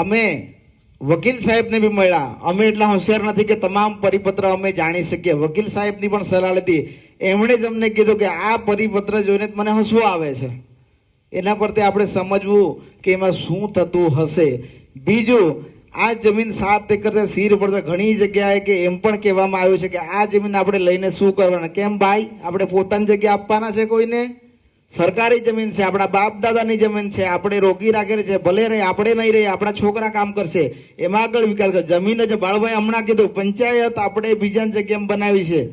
અમે વકીલ સાહેબને બી મળ્યા. અમે એટલા હોશિયાર નથી કે તમામ પરિપત્ર અમે જાણી શકીએ. વકીલ સાહેબની પણ સલાહ લીધી. એમણે જ અમને કીધું કે આ પરિપત્ર જોઈને મને હસવું આવે છે. એના પરથી આપણે સમજવું કે એમાં શું થતું હશે. બીજું, આ જમીન સાત એકર છે સીર પર. ઘણી જગ્યાએ કે એમ પણ કહેવામાં આવ્યું છે કે આ જમીન આપણે લઈને શું કરવાના? કેમ ભાઈ? આપણે પોતાની જગ્યા આપવાના છે કોઈને? સરકારી જમીન છે, આપણા બાપ દાદાની જમીન છે, આપણે રોકી રાખેલી છે, ભલે રહે, આપણે નહીં રહી, આપણા છોકરા કામ કરશે. એમાં આગળ વિકાસ કરશે જમીન જ બાળભાઈ હમણાં કીધું, પંચાયત આપણે બીજાની જગ્યામાં બનાવી છે.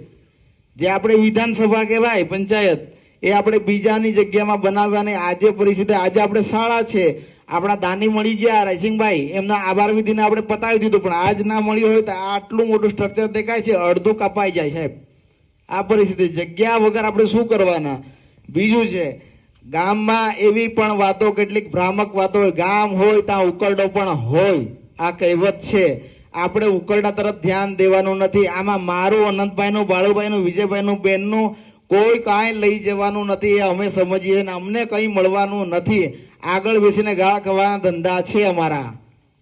જે આપણે વિધાનસભા કહેવાય, પંચાયત, એ આપણે બીજાની જગ્યામાં બનાવવાની આજે પરિસ્થિતિ, આજે આપણે શાળા છે. આપણા દાની મળી ગયા રાયસિંગભાઈ એમના આભાર વિધિને આપણે પતાવી દીધું, પણ આજ ના મળ્યું હોય તો આટલું મોટું સ્ટ્રક્ચર દેખાય છે, અડધું કપાઈ જાય સાહેબ. આ પરિસ્થિતિ, જગ્યા વગર આપણે શું કરવાના? બીજું છે, ગામમાં એવી પણ વાતો, કેટલીક ભ્રામક વાતો હોય, ગામ હોય, ત્યાં ઉકરડો પણ હોય, આ કહેવત છે. આપણે ઉકરડા તરફ ધ્યાન દેવાનું નથી. આમાં મારું, અનંતભાઈનું, બાળુભાઈનું, વિજયભાઈનું, બેનનું કોઈ કાંઈ લઈ જવાનું નથી, એ અમે સમજીએ ને અમને કંઈ મળવાનું નથી. આગળ બેસીને ગાળા ખાવાના ધંધા છે અમારા.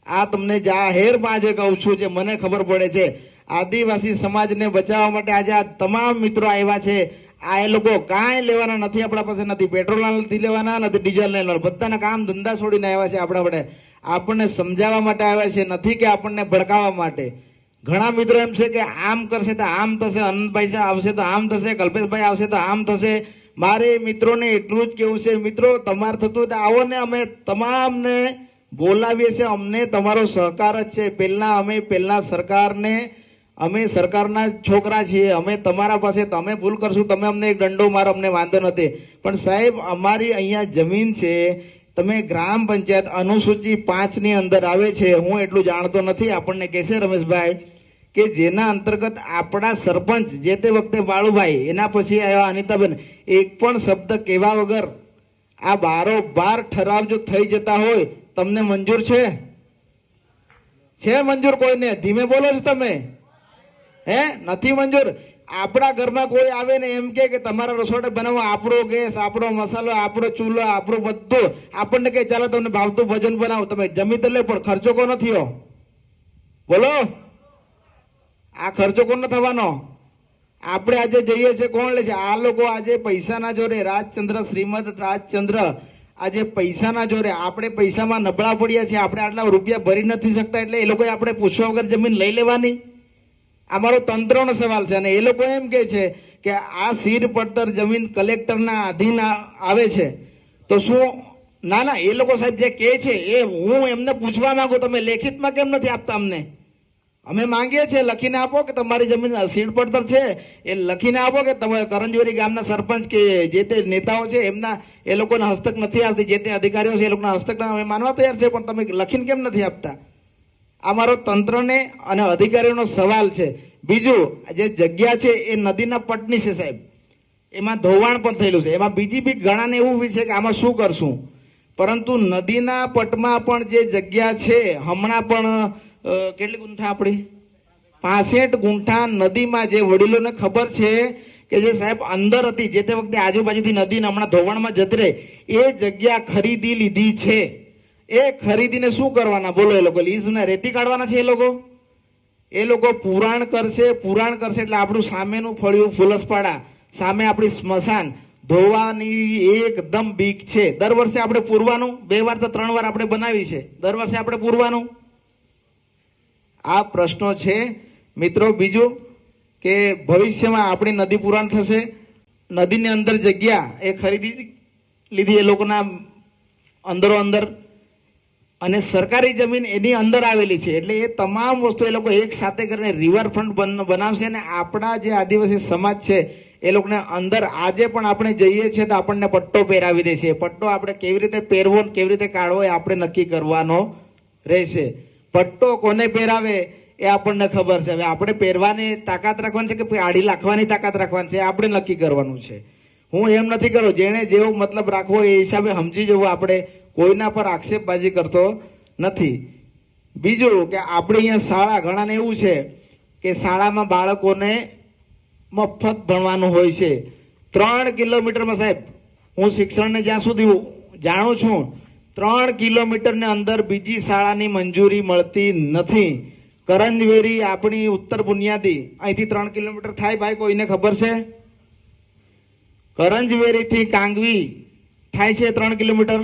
આ તમને જાહેર આજે કહું છું જે મને ખબર પડે છે. આદિવાસી સમાજને બચાવવા માટે આજે આ તમામ મિત્રો આવ્યા છે. આ એ લોકો કાંઈ લેવાના નથી, આપણા પાસે નથી. પેટ્રોલ નથી લેવાના, નથી, ડીઝલ લેવાના. બધાના કામ ધંધા છોડીને આવ્યા છે આપણા માટે આપણને સમજાવવા માટે આવ્યા છે, નથી કે આપણને ભડકાવવા માટે. ઘણા મિત્રો એમ છે કે આમ કરશે તો આમ થશે અનંતભાઈ આવશે તો આમ થશે, કલ્પેશભાઈ આવશે તો આમ થશે. મારે મિત્રોને એટલું જ કેવું છે, મિત્રો, તમારે થતું તો આવો ને અમે તમામને બોલાવીએ છીએ, અમને તમારો સહકાર જ છે. પહેલા અમે પહેલા સરકારને અમે સરકારના છોકરા છીએ, અમે તમારા પાસે, તમે ભૂલ કરશું, તમે અમને એક દંડો મારો, અમને વાંધો નથી. પણ સાહેબ, અમારી અહીંયા જમીન છે, તમે ગ્રામ પંચાયત અનુસૂચિ પાંચની અંદર આવે છે, હું એટલું જાણતો નથી. આપણને કહેશે રમેશભાઈ કે જેના અંતર્ગત આપણા સરપંચ જે તે વખતે બાળુભાઈ એના પછી આવ્યા અનિતાબેન, એક પણ શબ્દ કહેવા વગર આ બારો બાર ઠરાવ જો થઈ જતા હોય, તમને મંજૂર છે? છે મંજૂર કોઈને? ધીમે બોલો છો તમે. હે? નથી મંજૂર. આપણા ઘરમાં કોઈ આવે ને એમ કે તમારા રસોડે બનાવવા આપણો ગેસ, આપણો મસાલો, આપણો ચૂલો, આપણું બધું. આપણને કે ચાલો તમને ભાવતું ભોજન બનાવો. તમે જમી તો લે, પણ ખર્ચો કોનો થયો? બોલો. આ ખર્ચો કોનો થવાનો? આપણે આજે જઈએ છીએ, કોણ લે છે? આ લોકો આજે પૈસાના જોરે, રાજચંદ્ર, શ્રીમદ રાજચંદ્ર, આજે પૈસાના જોરે. આપણે પૈસામાં નબળા પડ્યા છે આપણે આટલા રૂપિયા ભરી નથી શકતા, એટલે એ લોકોએ આપણે પૂછવા વગર જમીન લઈ લેવાની? આ મારો તંત્રનો સવાલ છે અને એ લોકો એમ કે છે કે આ સીર પડતર જમીન કલેક્ટરના અધીન આ- આવે છે. તો શું ના ના, એ લોકો સાહેબ જે કહે છે એ હું એમને પૂછવા માંગુ, તમે લેખિતમાં કેમ નથી આપતા અમને? અમે માંગીએ છીએ, લખીને આપો કે તમારી જમીન સીડ પડતર છે. એ લખીને આપો કે તમારે કરંજવેરી ગામના સરપંચ કે જે તે નેતાઓ છે, એમના, એ લોકોના હસ્તક નથી આવતી, જે તે અધિકારીઓ છે, એ લોકોના હસ્તક અમે માનવા તૈયાર છે, પણ તમે લખીને કેમ નથી આપતા? આ મારો તંત્રને અને અધિકારીઓનો સવાલ છે. બીજું, જે જગ્યા છે એ નદીના પટની છે સાહેબ. એમાં ધોવાણ પણ થયેલું છે. એમાં બીજી બી ઘણાને એવું વિશે કે આમાં શું કરશું? પરંતુ નદીના પટમાં પણ જે જગ્યા છે, હમણાં પણ કેટલી ગુંઠા આપણી? પાસઠ ગુંઠા નદીમાં જે વડીલોને ખબર છે કે જે સાહેબ અંદર હતી, જે તે વખતે આજુબાજુથી નદીને હમણાં ધોવાણમાં જતરે એ જગ્યા ખરીદી લીધી છે. એ ખરીદીને શું કરવાના? બોલો એ લોકો, લીઝને રેતી કાઢવાના છે એ લોકો? એ લોકો પુરાણ કરશે પુરાણ કરશે એટલે આપણું સામેનું ફળિયું ફુલસપાડા, સામે આપણી સ્મશાન. ધોવાની એકદમ બીક છે. દર વર્ષે આપણે પૂરવાનું, બે વાર તો ત્રણ વાર આપણે બનાવી છે. દર વર્ષે આપણે પૂરવાનું. આ પ્રશ્નો છે. મિત્રો, બીજું કે ભવિષ્યમાં આપણી નદી પુરાણ થશે. નદીની અંદર જગ્યા એ ખરીદી લીધી એ લોકોના અંદરો અંદર. અને સરકારી જમીન એની અંદર આવેલી છે. એટલે એ તમામ વસ્તુ એ લોકો એક સાથે કરીને રિવરફ્રન્ટ બન- બનાવશે અને આપણા જે આદિવાસી સમાજ છે, એ લોકોને અંદર આજે પણ આપણે જઈએ છીએ તો આપણને પટ્ટો પહેરાવી દે છે પટ્ટો આપણે કેવી રીતે પહેરવો કેવી રીતે કાઢવો એ આપણે નક્કી કરવાનો રહેશે. પટ્ટો કોને પહેરાવે એ આપણને ખબર છે. હવે આપણે પહેરવાની તાકાત રાખવાની છે કે આડી લાખવાની તાકાત રાખવાની છે આપણે નક્કી કરવાનું છે. હું એમ નથી કરો જેણે જેવો મતલબ રાખવો એ હિસાબે સમજી જવું આપણે કોઈના પર આક્ષેપબાજી કરતો નથી. બીજું કે આપણે અહીંયા શાળા ઘણાને એવું છે કે શાળામાં બાળકોને મફત ભણવાનું હોય છે. ત્રણ કિલોમીટરમાં સાહેબ, હું શિક્ષણને જ્યાં સુધી જાણું છું, ત્રણ કિલોમીટરની અંદર બીજી શાળાની મંજૂરી મળતી નથી. કરંજવેરી આપણી ઉત્તર બુનિયાદી, અહીંથી ત્રણ કિલોમીટર થાય ભાઈ, કોઈને ખબર છે? કરંજવેરીથી કાંગવી થાય છે ત્રણ કિલોમીટર?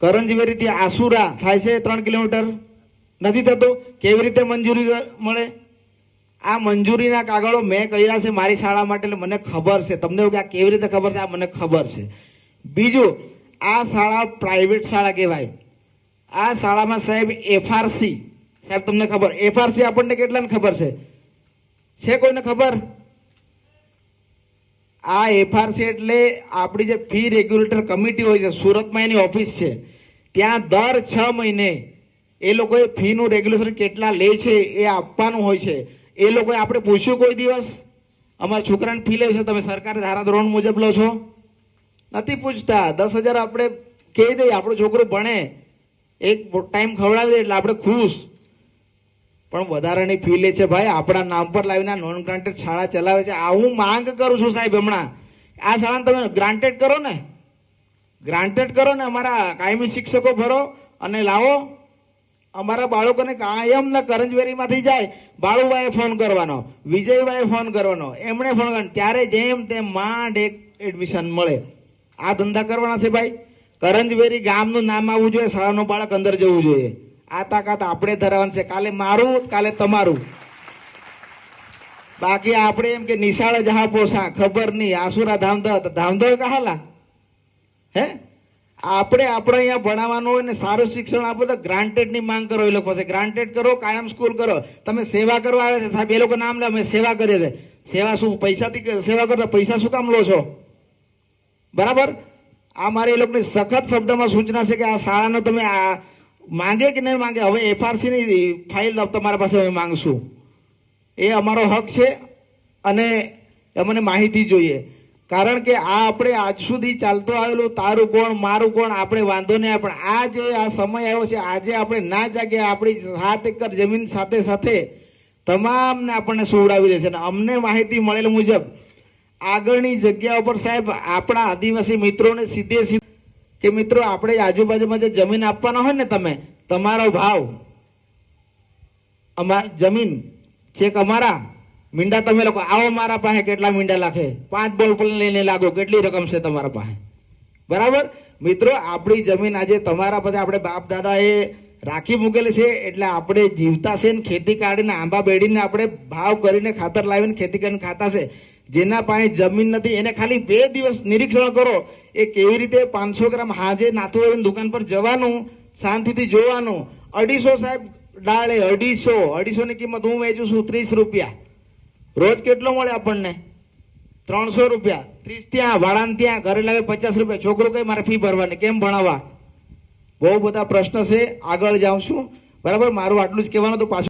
કરંજવેરીથી આસુરા થાય છે ત્રણ કિલોમીટર? નથી થતું? કેવી રીતે મંજૂરી મળે? આ મંજૂરીના કાગળો મેં કર્યા છે મારી શાળા માટે એટલે મને ખબર છે. તમને એવું કે આ કેવી રીતે ખબર છે? આ મને ખબર છે. બીજું, આ શાળા પ્રાઇવેટ શાળા કહેવાય. આ શાળામાં સાહેબ એફઆરસી. સાહેબ, તમને ખબર? એફઆરસી આપણને કેટલાને ખબર છે? છે કોઈને ખબર? આ એફઆરસી એટલે આપણી જે ફી રેગ્યુલેટર કમિટી હોય છે, સુરતમાં એની ઓફિસ છે. ત્યાં દર છ મહિને એ લોકોએ ફીનું રેગ્યુલેશન કેટલા લે છે એ આપવાનું હોય છે. એ લોકોએ આપણે પૂછ્યું કોઈ દિવસ? અમારા છોકરાને ફી લે છે, તમે સરકારી ધારાધોરણ મુજબ લો છો? નથી પૂછતા. દસ હજાર આપણે કહી દઈએ, આપણું છોકરું ભણે. એક ટાઈમ ખવડાવી દે એટલે આપણે ખુશ. પણ વધારાની ફી લે છે ભાઈ. આપણા નામ પર લાવીને નોન ગ્રાન્ટેડ શાળા ચલાવે છે. આ હું માંગ કરું છું સાહેબ હમણાં. આ શાળાને તમે ગ્રાન્ટેડ કરો ને. ગ્રાન્ટેડ કરો ને અમારા કાયમી શિક્ષકો ભરો અને લાવો. અમારા બાળકોને કાયમ ના કરંજવેરીમાંથી જાય. બાળુભાઈએ ફોન કરવાનો, વિજયભાઈએ ફોન કરવાનો. એમણે ફોન કરવાનો. ત્યારે જેમ તેમ માંડ એક એડમિશન મળે. આ ધંધા કરવાના છે ભાઈ. કરંજવેરી ગામનું નામ આવવું જોઈએ, શાળાનું બાળક અંદર જવું જોઈએ. આ તાકાત આપણે ધરાવવાની છે. કાલે મારું, કાલે તમારું. બાકી આપણે એમ કે નિશાળ જહા પોસા, ખબર નહીં. આસુરા ધામધો ધામધો કહાલા? હે? આપણે આપણે અહીંયા ભણાવવાનું હોય ને સારું શિક્ષણ આપો તો ગ્રાન્ટેડની માંગ કરો એ લોકો પાસે. ગ્રાન્ટેડ કરો, કાયમ સ્કૂલ કરો. તમે સેવા કરવા આવે છે સાહેબ, એ લોકો નામ લે, અમે સેવા કરીએ છીએ. સેવા શું, પૈસાથી સેવા કરો પૈસા શું કામ લો છો? બરાબર? આ મારે એ લોકોની સખત શબ્દમાં સૂચના છે કે આ શાળાનો તમે આ માંગે કે નહીં માંગે, હવે એફઆરસીની ફાઇલ તમારા પાસે અમે માંગશું. એ અમારો હક છે અને અમને માહિતી જોઈએ. કારણ કે આ આપણે આજ સુધી ચાલતો આવેલું તારું કોણ, મારું કોણ, આપણે વાંધો નહીં, પણ આ જે આ સમય આવ્યો છે, આજે આપણે ના જાગ્યા આપણી સાત એકર જમીન સાથે સાથે તમામને આપણને સુવડાવી દેશે. અને અમને માહિતી મળેલ મુજબ આગળની જગ્યા ઉપર સાહેબ આપણા આદિવાસી મિત્રોને સીધે સીધે કે મિત્રો, આપણે આજુબાજુમાં જે જમીન આપવાના હોય ને તમે, તમારો ભાવ અમાર જમીન ચેક અમારા, મીંડા તમે લોકો, આવો મારા પાસે કેટલા મીંડા લાખે પાંચ બોલ પણ લઈને લાગો, કેટલી રકમ છે તમારા પાસે? બરાબર? મિત્રો, આપણી જમીન આજે તમારા પાસે, આપણે બાપ દાદાએ રાખી મૂકેલી છે, એટલે આપણે જીવતા છે ને, ખેતી કાઢીને, આંબા બેડીને આપણે ભાવ કરીને, ખાતર લાવીને, ખેતી કરીને ખાતા છે. જેના પાસે જમીન નથી, એને ખાલી બે દિવસ નિરીક્ષણ કરો એ કેવી રીતે પાંચસો ગ્રામ હાજે નાથુવાળીની દુકાન પર જવાનું, શાંતિથી જોવાનું. અઢીસો સાહેબ ડાળે અઢીસો અઢીસો ની કિંમત હું વેચું છું ત્રીસ રૂપિયા. રોજ કેટલો મળે આપણને? ત્રણસો રૂપિયા. ત્રીસ ત્યાં ભાડાને ત્યાં, ઘરે લાવે પચાસ રૂપિયા. છોકરો કઈ મારે ફી ભરવાની, કેમ ભણાવવા? બહુ બધા પ્રશ્ન છે. આગળ જાઉં છું. બરાબર? મારું આટલું જ કહેવાનું હતું. પાછું